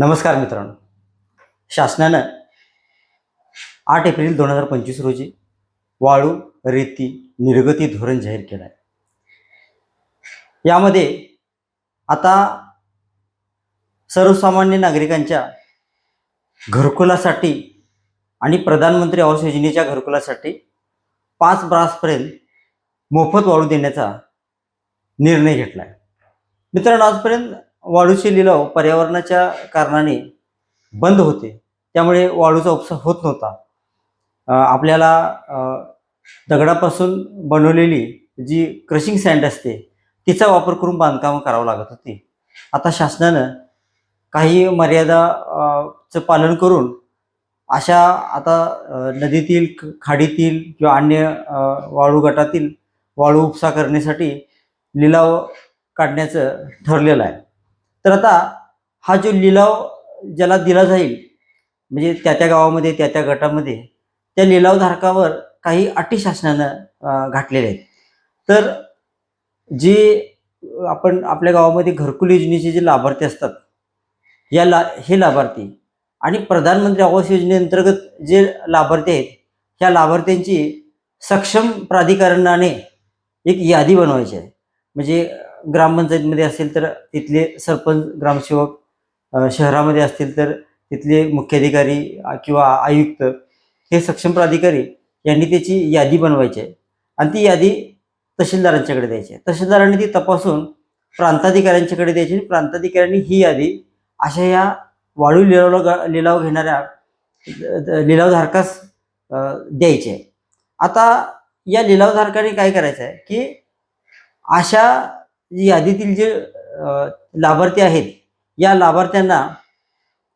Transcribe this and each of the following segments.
नमस्कार मित्रांनो. शासनानं आठ एप्रिल दोन हजार पंचवीस रोजी वाळू रेती निर्गती धोरण जाहीर केलं आहे. यामध्ये आता सर्वसामान्य नागरिकांच्या घरकुलासाठी आणि प्रधानमंत्री आवास योजनेच्या घरकुलासाठी पाच ब्रासपर्यंत मोफत वाळू देण्याचा निर्णय घेतला आहे. मित्रांनो आजपर्यंत वाळूचे लिलाव पर्यावरणाच्या कारणाने बंद होते. त्यामुळे वाळूचा उपसा होत नव्हता. आपल्याला दगडापासून बनवलेली जी क्रशिंग सँड असते तिचा वापर करून बांधकामं करावं लागत होती. आता शासनानं काही मर्यादाचं चं पालन करून अशा आता नदीतील ख- खाडीतील किंवा अन्य वाळू गटातील वाळू उपसा करण्यासाठी लिलाव काढण्याचं ठरलेलं आहे. तर आता हा जो लिलाव ज्याला दिला जाईल म्हणजे त्या त्या गावामध्ये त्या त्या गटामध्ये त्या लिलावधारकावर काही अटी शासनानं घातलेल्या आहेत. तर जे आपण आपल्या गावामध्ये घरकुल योजनेचे जे लाभार्थी असतात या ला हे लाभार्थी आणि प्रधानमंत्री आवास योजनेअंतर्गत जे लाभार्थी आहेत ह्या लाभार्थ्यांची सक्षम प्राधिकरणाने एक यादी बनवायची आहे. म्हणजे ग्रामपंचायतीमध्ये असेल तर तिथले सरपंच ग्रामसेवक शहरामध्ये असतील तर तिथले मुख्याधिकारी किंवा आयुक्त हे सक्षम प्राधिकारी यांनी त्याची यादी बनवायची आहे. आणि ती यादी तहसीलदारांच्याकडे द्यायची आहे. तहसीलदारांनी ती तपासून प्रांताधिकाऱ्यांच्याकडे द्यायची आणि प्रांताधिकाऱ्यांनी ही यादी अशा या वाळू लिलाव लिलाव घेणाऱ्या लिलावधारकास द्यायची आहे. आता या लिलावधारकाने काय करायचं आहे की अशा यादीतील जे लाभार्थी आहेत या लाभार्थ्यांना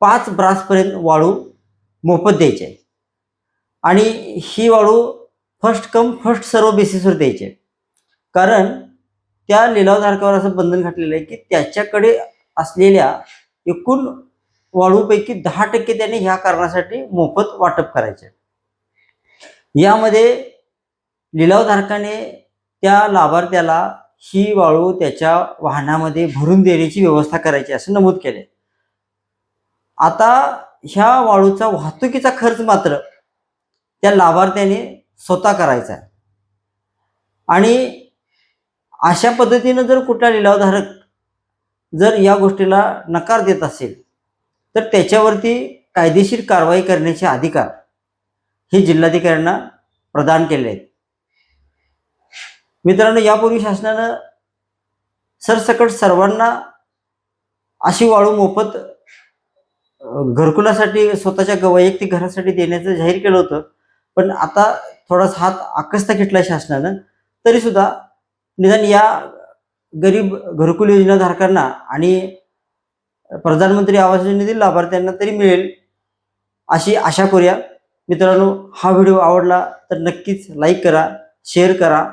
पाच ब्रासपर्यंत वाळू मोफत द्यायची आहे आणि ही वाळू फर्स्ट कम फर्स्ट सर्व बेसिसवर द्यायची आहे कारण त्या लिलावधारकावर असं बंधन घातलेलं आहे की त्याच्याकडे असलेल्या एकूण वाळूपैकी दहा टक्के त्याने ह्या कारणासाठी मोफत वाटप करायचे यामध्ये लिलावधारकाने त्या लाभार्थ्याला ही वाळू त्याच्या वाहनामध्ये भरून देण्याची व्यवस्था करायची असं नमूद केले आता ह्या वाळूचा वाहतुकीचा खर्च मात्र त्या लाभार्थ्याने स्वतः करायचा आहे. आणि अशा पद्धतीनं जर कुठला लिलावधारक जर या गोष्टीला नकार देत असेल तर त्याच्यावरती कायदेशीर कारवाई करण्याचे अधिकार हे जिल्हाधिकाऱ्यांना प्रदान केले आहेत. मित्रांनो यापूर्वी शासनानं सरसकट सर्वांना अशी वाळू मोफत घरकुलासाठी स्वतःच्या ग- वैयक्तिक घरासाठी देण्याचं जाहीर केलं होतं. पण आता थोडासा हात आकस्ता घेतला शासनानं. तरीसुद्धा निदान या गरीब घरकुल योजनाधारकांना आणि प्रधानमंत्री आवास योजनेतील लाभार्थ्यांना तरी मिळेल अशी आशा करूया. मित्रांनो हा व्हिडिओ आवडला तर नक्कीच लाईक करा शेअर करा.